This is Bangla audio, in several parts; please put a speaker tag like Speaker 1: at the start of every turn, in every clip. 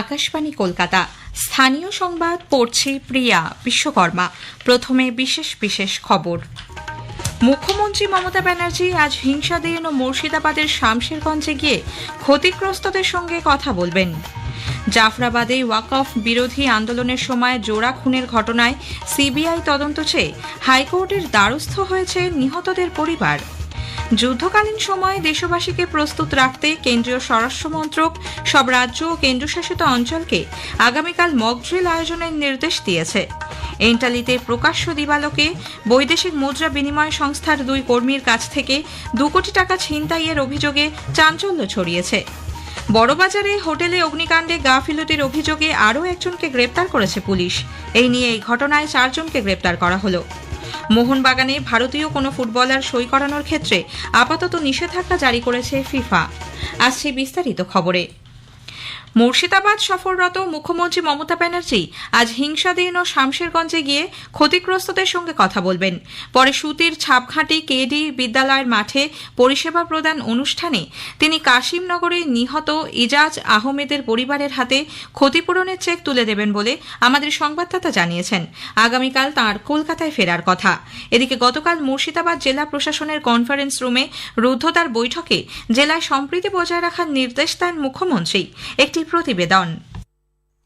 Speaker 1: আকাশবাণী কলকাতা। স্থানীয় সংবাদ পড়ছে প্রিয়া বিশ্বকর্মা। প্রথমে বিশেষ বিশেষ খবর। মুখ্যমন্ত্রী মমতা ব্যানার্জি আজ হিংসাধীন ও মুর্শিদাবাদের শামশেরগঞ্জে গিয়ে ক্ষতিগ্রস্তদের সঙ্গে কথা বলবেন। জাফরাবাদে ওয়াকফ বিরোধী আন্দোলনের সময় জোড়া খুনের ঘটনায় সিবিআই তদন্ত চেয়ে হাইকোর্টের দ্বারস্থ হয়েছে নিহতদের পরিবার। যুদ্ধকালীন সময়ে দেশবাসীকে প্রস্তুত রাখতে কেন্দ্রীয় স্বরাষ্ট্রমন্ত্রক সব রাজ্য ও কেন্দ্রশাসিত অঞ্চলকে আগামীকাল মকড্রিল আয়োজনের নির্দেশ দিয়েছে। এন্টালিতে প্রকাশ্য দিবালোকে বৈদেশিক মুদ্রা বিনিময় সংস্থার দুই কর্মীর কাছ থেকে দু কোটি টাকা ছিনতাইয়ের অভিযোগে চাঞ্চল্য ছড়িয়েছে। বড়বাজারে হোটেলে অগ্নিকাণ্ডে গাফিলতির অভিযোগে আরও একজনকে গ্রেপ্তার করেছে পুলিশ। এই নিয়ে এই ঘটনায় চারজনকে গ্রেপ্তার করা হলো। মোহনবাগানে ভারতীয় কোনো ফুটবলার সই করানোর ক্ষেত্রে আপাতত নিষেধাজ্ঞা জারি করেছে ফিফা। আসছে বিস্তারিত খবরে। মুর্শিদাবাদ সফররত মুখ্যমন্ত্রী মমতা ব্যানার্জি আজ হিংসাধীন ও শামশেরগঞ্জে গিয়ে ক্ষতিগ্রস্তদের সঙ্গে কথা বলবেন। পরে সুতির ছাপঘাটি কেডি বিদ্যালয়ের মাঠে পরিষেবা প্রদান অনুষ্ঠানে তিনি কাশিমনগরে নিহত ইজাজ আহমেদের পরিবারের হাতে ক্ষতিপূরণের চেক তুলে দেবেন বলে আমাদের সংবাদদাতা জানিয়েছেন। আগামীকাল তাঁর কলকাতায় ফেরার কথা। এদিকে গতকাল মুর্শিদাবাদ জেলা প্রশাসনের কনফারেন্স রুমে রুদ্ধতার বৈঠকে জেলায় সম্প্রীতি বজায় রাখার নির্দেশ দেন মুখ্যমন্ত্রী। একটি প্রতিবেদন।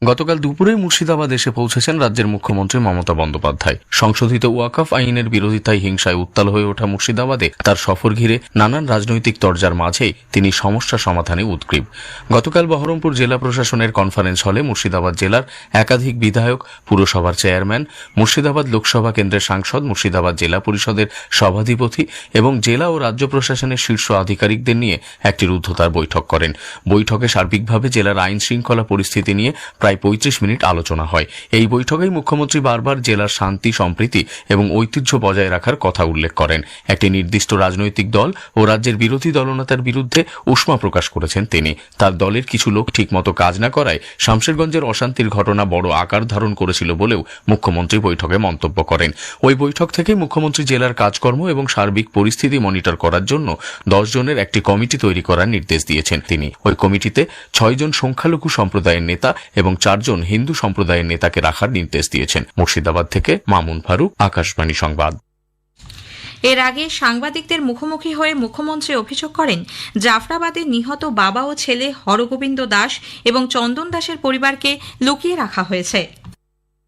Speaker 2: গতকাল দুপুরে মুর্শিদাবাদ এসে পৌঁছেছেন রাজ্যের মুখ্যমন্ত্রী মমতা বন্দ্যোপাধ্যায়। সংশোধিত ওয়াকফ আইনের বিরোধিতায় হিংসায় উত্তাল হয়ে ওঠা মুর্শিদাবাদে তার সফর ঘিরে নানান রাজনৈতিক তরজার মাঝেই তিনি সমস্যা সমাধানে উদ্গ্রীব। গতকাল বহরমপুর জেলা প্রশাসনের কনফারেন্স হলে মুর্শিদাবাদ জেলার একাধিক বিধায়ক, পুরসভার চেয়ারম্যান, মুর্শিদাবাদ লোকসভা কেন্দ্রের সাংসদ, মুর্শিদাবাদ জেলা পরিষদের সভাধিপতি এবং জেলা ও রাজ্য প্রশাসনের শীর্ষ আধিকারিকদের নিয়ে একটি রুদ্ধতার বৈঠক করেন। বৈঠকে সার্বিকভাবে জেলার আইন শৃঙ্খলা পরিস্থিতি নিয়ে প্রায় পঁয়ত্রিশ মিনিট আলোচনা হয়। এই বৈঠকেই মুখ্যমন্ত্রী বারবার জেলার শান্তি, সম্প্রীতি এবং ঐতিহ্য বজায় রাখার কথা উল্লেখ করেন। একটি নির্দিষ্ট রাজনৈতিক দল ও রাজ্যের বিরোধী দলনেতার বিরুদ্ধে উষ্মা প্রকাশ করেছেন তিনি। তার দলের কিছু লোক ঠিকমতো কাজ না করায় শামশেরগঞ্জের অশান্তির ঘটনা বড় আকার ধারণ করেছিল বলেও মুখ্যমন্ত্রী বৈঠকে মন্তব্য করেন। ওই বৈঠক থেকে মুখ্যমন্ত্রী জেলার কাজকর্ম এবং সার্বিক পরিস্থিতি মনিটর করার জন্য জনের একটি কমিটি তৈরি করার নির্দেশ দিয়েছেন তিনি। ওই কমিটিতে ছয়জন সংখ্যালঘু সম্প্রদায়ের নেতা এবং চারজন হিন্দু সম্প্রদায়ের নেতাকে রাখার নির্দেশ দিয়েছেন। মুর্শিদাবাদ থেকে মামুন ফারুক আকাশবাণী সংবাদ।
Speaker 1: এর আগে সাংবাদিকদের মুখোমুখি হয়ে মুখ্যমন্ত্রী অভিযোগ করেন জাফরাবাদে নিহত বাবা ও ছেলে হরগোবিন্দ দাস এবং চন্দন দাসের পরিবারকে লুকিয়ে রাখা হয়েছে।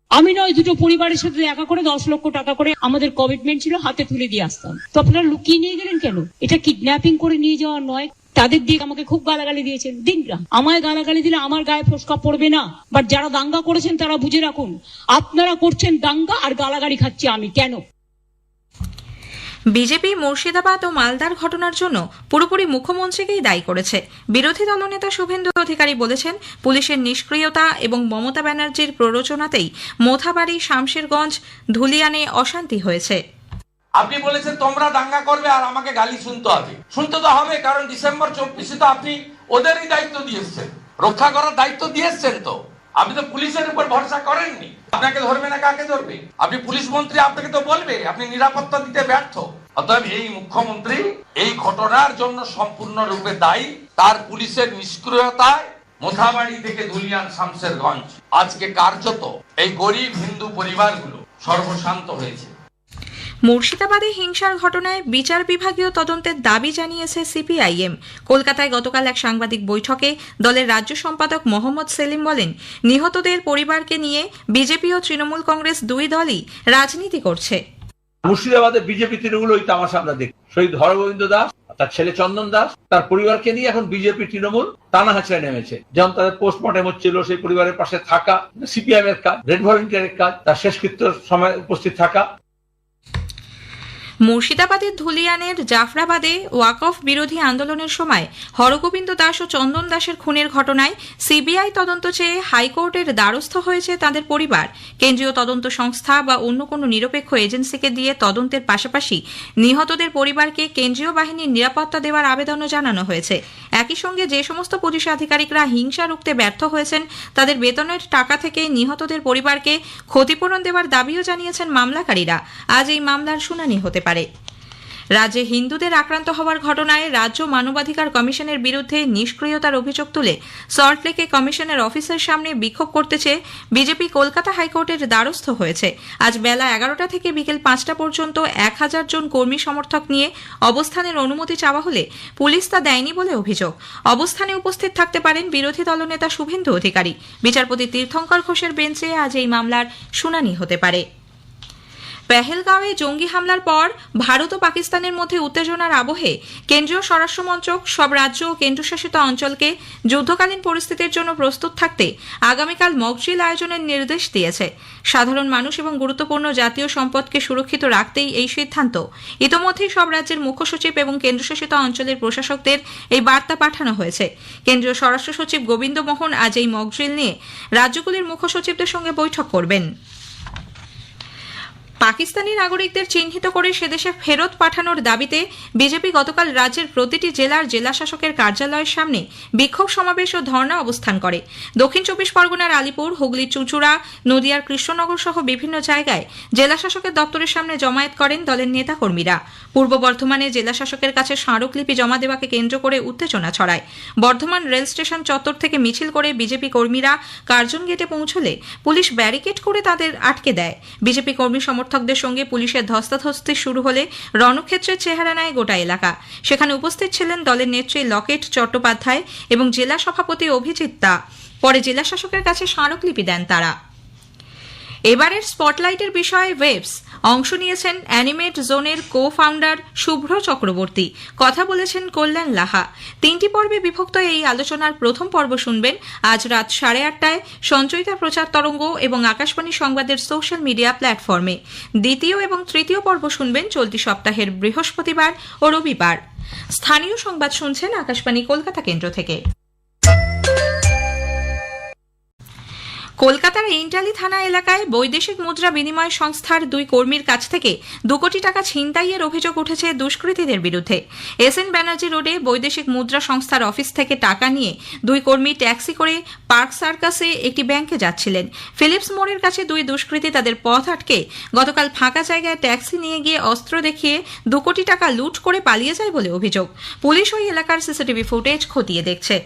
Speaker 3: আমি নয় দুটো পরিবারের সাথে দেখা করে দশ লক্ষ টাকা করে আমাদের কমিটমেন্ট ছিল হাতে তুলে দিয়ে আসতাম। তো আপনারা লুকিয়ে নিয়ে গেলেন কেন? এটা কিডন্যাপিং করে নিয়ে যাওয়া নয়। তাদের দিকে আমাকে খুব গালাগালি দিয়েছেন। দিন না আমায় গালাগালি দিলে আমার গায়ে ফসকা পড়বে না। বাট যারা দাঙ্গা করেছেন তারা বুঝে রাখুন, আপনারা করছেন দাঙ্গা আর গালাগালি খাচ্ছি আমি। কেন?
Speaker 1: বিজেপি, মুর্শিদাবাদ ও মালদার ঘটনার জন্য পুরোপুরি মুখ্যমন্ত্রীকেই দায়ী করেছে। বিরোধী দলনেতা শুভেন্দু অধিকারী বলেছেন, পুলিশের নিষ্ক্রিয়তা এবং মমতা ব্যানার্জির প্ররোচনাতেই মোথাবাড়ি, শামশেরগঞ্জ, ধুলিয়ানে অশান্তি হয়েছে।
Speaker 4: আপনি বলেছেন তোমরা দাঙ্গা করবে আর আমাকে গালি শুনতে হবে। শুনতে তো হবে, কারণ ডিসেম্বর চব্বিশে তো আপনি ওদেরই দায়িত্ব দিয়েছেন রক্ষা করার দায়িত্ব দিয়েছেন তো। আপনি তো পুলিশের উপর ভরসা করেননি। আপনাকে ধরবে না, কাকে ধরবে? আপনি পুলিশ মন্ত্রী, আপনাকে তো বলবে, আপনি নিরাপত্তা দিতে ব্যর্থ। অতএব এই মুখ্যমন্ত্রী এই ঘটনার জন্য সম্পূর্ণরূপে দায়ী। তার পুলিশের নিষ্ক্রিয়তায় মোথাবাড়ি থেকে ধুলিয়ান শামশেরগঞ্জ আজকে কার্যত এই গরিব হিন্দু পরিবারগুলো সর্বশান্ত হয়েছে।
Speaker 1: মুর্শিদাবাদে হিংসার ঘটনায় বিচার বিভাগীয় তদন্তের দাবি জানিয়েছে সিপিআইএম। কলকাতায় গতকাল এক সাংবাদিক বৈঠকে দলের রাজ্য সম্পাদক মোহাম্মদ সেলিম বলেন, নিহতদের পরিবারকে নিয়ে বিজেপি ও তৃণমূল কংগ্রেস দুই দলই রাজনীতি করছে।
Speaker 5: মুর্শিদাবাদে বিজেপি তৃণমূল ওই তামাশা আমরা দেখি শহীদ হরগোবিন্দ দাস, তার ছেলে চন্দন দাস, তার পরিবারকে নিয়ে এখন বিজেপি, তৃণমূল টানা হাঁচড়ায় নেমেছে। যেমন তাদের পোস্টমর্টেম হচ্ছিল, সেই পরিবারের পাশে থাকা সিপিএম এর কাজ, রেড ভলেন্টিয়ারের কাজ, তার শেষকৃত্যর সময় উপস্থিত থাকা।
Speaker 1: মুর্শিদাবাদের ধুলিয়ানের জাফরাবাদে ওয়াকফ বিরোধী আন্দোলনের সময় হরগোবিন্দ দাস ও চন্দন দাসের খুনের ঘটনায় সিবিআই তদন্ত চেয়ে হাইকোর্টের দ্বারস্থ হয়েছে তাদের পরিবার। কেন্দ্রীয় তদন্ত সংস্থা বা অন্য কোনো নিরপেক্ষ এজেন্সিকে দিয়ে তদন্তের পাশাপাশি নিহতদের পরিবারকে কেন্দ্রীয় বাহিনীর নিরাপত্তা দেওয়ার আবেদনও জানানো হয়েছে। একই সঙ্গে যে সমস্ত পুলিশ আধিকারিকরা হিংসা রুখতে ব্যর্থ হয়েছেন, তাদের বেতনের টাকা থেকে নিহতদের পরিবারকে ক্ষতিপূরণ দেওয়ার দাবিও জানিয়েছেন মামলাকারীরা। আজ এই মামলার শুনানি হতে পারে। রাজ্যে হিন্দুদের আক্রান্ত হওয়ার ঘটনায় রাজ্য মানবাধিকার কমিশনের বিরুদ্ধে নিষ্ক্রিয়তার অভিযোগ তুলে সল্টলেকে কমিশনের অফিসের সামনে বিক্ষোভ করতে চেয়ে বিজেপি কলকাতা হাইকোর্টের দ্বারস্থ হয়েছে। আজ বেলা এগারোটা থেকে বিকেল পাঁচটা পর্যন্ত এক হাজার জন কর্মী সমর্থক নিয়ে অবস্থানের অনুমতি চাওয়া হলে পুলিশ তা দেয়নি বলে অভিযোগ। অবস্থানে উপস্থিত থাকতে পারেন বিরোধী দলনেতা শুভেন্দু অধিকারী। বিচারপতি তীর্থঙ্কর ঘোষের বেঞ্চে আজ এই মামলার শুনানি হতে পারে। পেহেলগাঁওয়ে জঙ্গি হামলার পর ভারত ও পাকিস্তানের মধ্যে উত্তেজনার আবহে কেন্দ্রীয় স্বরাষ্ট্রমন্ত্রক সব রাজ্য ও কেন্দ্রশাসিত অঞ্চলকে যুদ্ধকালীন পরিস্থিতির জন্য প্রস্তুত থাকতে আগামীকাল মকজিল আয়োজনের নির্দেশ দিয়েছে। সাধারণ মানুষ এবং গুরুত্বপূর্ণ জাতীয় সম্পদকে সুরক্ষিত রাখতেই এই সিদ্ধান্ত। ইতোমধ্যেই সব রাজ্যের মুখ্য সচিব এবং কেন্দ্রশাসিত অঞ্চলের প্রশাসকদের এই বার্তা পাঠানো হয়েছে। কেন্দ্রীয় স্বরাষ্ট্র সচিব গোবিন্দ মোহন আজ এই মকজিল নিয়ে রাজ্যগুলির মুখ্য সচিবদের সঙ্গে বৈঠক করবেন। পাকিস্তানি নাগরিকদের চিহ্নিত করে সেদেশে ফেরত পাঠানোর দাবিতে বিজেপি গতকাল রাজ্যের প্রতিটি জেলার জেলাশাসকের কার্যালয়ের সামনে বিক্ষোভ সমাবেশ ও ধর্ণা অবস্থান করে। দক্ষিণ চব্বিশ পরগনার আলিপুর হুগলির চুঁচুড়া, নদিয়ার কৃষ্ণনগর সহ বিভিন্ন জায়গায় জেলাশাসকের দপ্তরের সামনে জমায়েত করেন দলের নেতাকর্মীরা। পূর্ব বর্ধমানে জেলাশাসকের কাছে স্মারকলিপি জমা দেওয়াকে কেন্দ্র করে উত্তেজনা ছড়ায়। বর্ধমান রেল স্টেশন চত্বর থেকে মিছিল করে বিজেপি কর্মীরা কার্জন গেটে পৌঁছলে পুলিশ ব্যারিকেড করে তাদের আটকে দেয়। বিজেপি কর্মী সমর্থকদের সঙ্গে পুলিশের ধস্তাধস্তি শুরু হলে রণক্ষেত্রের চেহারা নেয় গোটা এলাকা। সেখানে উপস্থিত ছিলেন দলের নেত্রী লকেট চট্টোপাধ্যায় এবং জেলা সভাপতি অভিজিৎ পরে জেলা শাসকের কাছে স্মারকলিপি দেন তারা। এবারের স্পটলাইটের বিষয়ে ওয়েবস। অংশ নিয়েছেন অ্যানিমেট জোনের কো ফাউন্ডার শুভ্র চক্রবর্তী। কথা বলেছেন কল্যাণ লাহা। তিনটি পর্বে বিভক্ত এই আলোচনার প্রথম পর্ব শুনবেন আজ রাত সাড়ে আটটায় সঞ্চয়িতা প্রচার তরঙ্গ এবং আকাশবাণী সংবাদের সোশ্যাল মিডিয়া প্ল্যাটফর্মে। দ্বিতীয় এবং তৃতীয় পর্ব শুনবেন চলতি সপ্তাহের বৃহস্পতিবার ও রবিবার। স্থানীয় সংবাদ শুনছেন আকাশবাণী কলকাতা কেন্দ্র থেকে। কলকাতার ইন্টালি থানা এলাকায় বৈদেশিক মুদ্রা বিনিময় সংস্থার দুই কর্মীর কাছ থেকে দু কোটি টাকা ছিনতাইয়ের অভিযোগ উঠেছে দুষ্কৃতীদের বিরুদ্ধে। এস এন ব্যানার্জি রোডে বৈদেশিক মুদ্রা সংস্থার অফিস থেকে টাকা নিয়ে দুই কর্মী ট্যাক্সি করে পার্ক সার্কাসে একটি ব্যাংকে যাচ্ছিলেন। ফিলিপস মোড়ের কাছে দুই দুষ্কৃতী তাদের পথ আটকে গতকাল ফাঁকা জায়গায় ট্যাক্সি নিয়ে গিয়ে অস্ত্র দেখিয়ে দু কোটি টাকা লুট করে পালিয়ে যায় বলে অভিযোগ। পুলিশ ওই এলাকার সিসিটিভি ফুটেজ খতিয়ে দেখছে।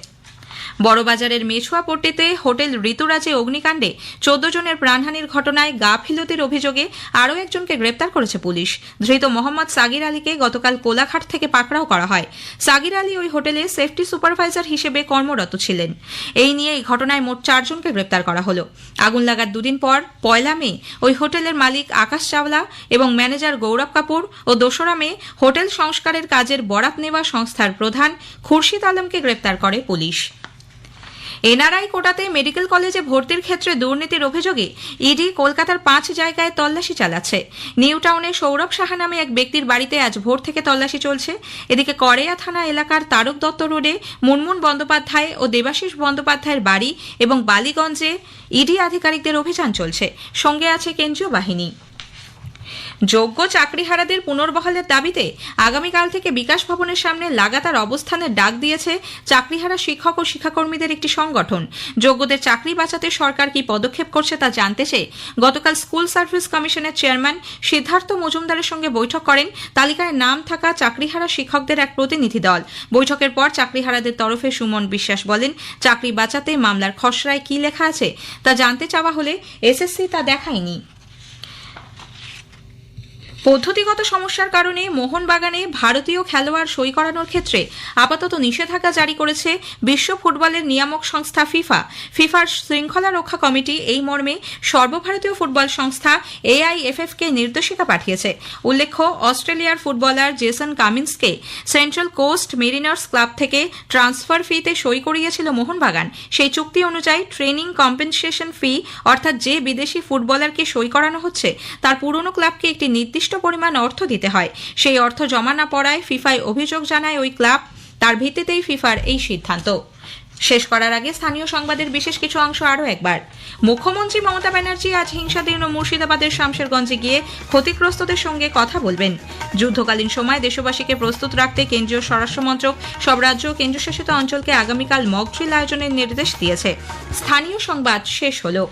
Speaker 1: বড়বাজারের মেছুয়াপট্টিতে হোটেল ঋতুরাজে অগ্নিকাণ্ডে চোদ্দ জনের প্রাণহানির ঘটনায় গাফিলতির অভিযোগে আরও একজনকে গ্রেপ্তার করেছে পুলিশ। ধৃত মোহাম্মদ সাগির আলীকে গতকাল কোলাঘাট থেকে পাকড়াও করা হয়। সাগির আলী ওই হোটেলে সেফটি সুপারভাইজার হিসেবে কর্মরত ছিলেন। এই নিয়ে এই ঘটনায় মোট চারজনকে গ্রেপ্তার করা হলো। আগুন লাগার দুদিন পর পয়লা মে ওই হোটেলের মালিক আকাশ চাওলা এবং ম্যানেজার গৌরব কাপুর ও দোসরা মে হোটেল সংস্কারের কাজের বরাত নেওয়া সংস্থার প্রধান খুরশিদ আলমকে গ্রেপ্তার করে পুলিশ। এনআরআই কোটাতে মেডিকেল কলেজে ভর্তির ক্ষেত্রে দুর্নীতির অভিযোগে ইডি কলকাতার পাঁচ জায়গায় তল্লাশি চালাচ্ছে। নিউ টাউনে সৌরভ সাহা নামে এক ব্যক্তির বাড়িতে আজ ভোর থেকে তল্লাশি চলছে। এদিকে করেয়া থানা এলাকার তারক দত্ত রোডে মুনমুন বন্দ্যোপাধ্যায় ও দেবাশিস বন্দ্যোপাধ্যায়ের বাড়ি এবং বালিগঞ্জে ইডি আধিকারিকদের অভিযান চলছে। সঙ্গে আছে কেন্দ্রীয় বাহিনী। যোগ্য চাকরিহারাদের পুনর্বহালের দাবিতে আগামীকাল থেকে বিকাশ ভবনের সামনে লাগাতার অবস্থানের ডাক দিয়েছে চাকরিহারা শিক্ষক ও শিক্ষাকর্মীদের একটি সংগঠন। যোগ্যদের চাকরি বাঁচাতে সরকার কি পদক্ষেপ করছে তা জানতে চেয়ে গতকাল স্কুল সার্ভিস কমিশনের চেয়ারম্যান সিদ্ধার্থ মজুমদারের সঙ্গে বৈঠক করেন। তালিকায় নাম থাকা চাকরিহারা শিক্ষকদের এক প্রতিনিধি দল। বৈঠকের পর চাকরিহারাদের তরফে সুমন বিশ্বাস বলেন, চাকরি বাঁচাতে মামলার খসড়ায় কি লেখা আছে তা জানতে চাওয়া হলে এসএসসি তা দেখায়নি। পদ্ধতিগত সমস্যার কারণে মোহনবাগানে ভারতীয় খেলোয়াড় সই করানোর ক্ষেত্রে আপাতত নিষেধাজ্ঞা জারি করেছে বিশ্ব ফুটবলের নিয়ামক সংস্থা ফিফা। ফিফার শৃঙ্খলা রক্ষা কমিটি এই মর্মে সর্বভারতীয় ফুটবল সংস্থা এআইএফএফ কে নির্দেশিকা পাঠিয়েছে। উল্লেখ্য, অস্ট্রেলিয়ার ফুটবলার জেসন কামিন্সকে সেন্ট্রাল কোস্ট মেরিনার্স ক্লাব থেকে ট্রান্সফার ফিতে সই করিয়েছিল মোহনবাগান। সেই চুক্তি অনুযায়ী ট্রেনিং কম্পেনসেশন ফি, অর্থাৎ যে বিদেশি ফুটবলারকে সই করানো হচ্ছে, তার পুরনো ক্লাবকে একটি নির্দিষ্ট পরিমাণ অর্থ দিতে হয়। সেই অর্থ জমা না পড়ায় ফিফায় অভিযোগ জানায় ওই ক্লাব। তার ভিত্তিতেই ফিফার এই সিদ্ধান্ত। শেষ করার আগে স্থানীয় সংবাদের বিশেষ কিছু অংশ আরও একবার। মুখ্যমন্ত্রী মমতা ব্যানার্জি আজ হিংসাদীর্ণ মুর্শিদাবাদের শামশেরগঞ্জে গিয়ে ক্ষতিগ্রস্তদের সঙ্গে কথা বলবেন। যুদ্ধকালীন সময় দেশবাসীকে প্রস্তুত রাখতে কেন্দ্রীয় স্বরাষ্ট্রমন্ত্রক সব রাজ্য ও কেন্দ্রশাসিত অঞ্চলকে আগামীকাল মকড্রিল আয়োজনের নির্দেশ দিয়েছে। স্থানীয় সংবাদ শেষ হলো।